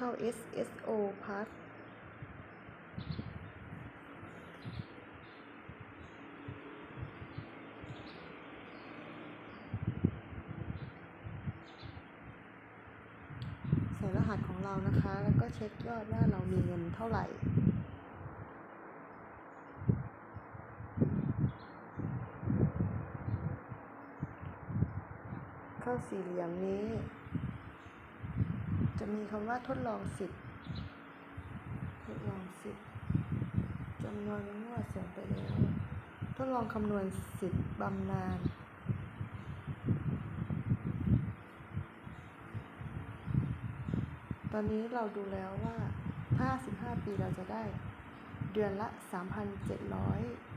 เข้า SSO Plus ใส่รหัสของเรานะคะ แล้วก็เช็คยอดว่าเรามีเงินเท่าไหร่เข้าสี่เหลี่ยมนี้ จะมีคำว่าทดลองสิทธิ์ทดลองสิทธิ์จำนวนงวดส่งไปแล้วทดลองคำนวณสิทธิ์บำนาญตอนนี้เราดูแล้วว่าถ้า15ปีเราจะได้เดือนละ 3,741บาท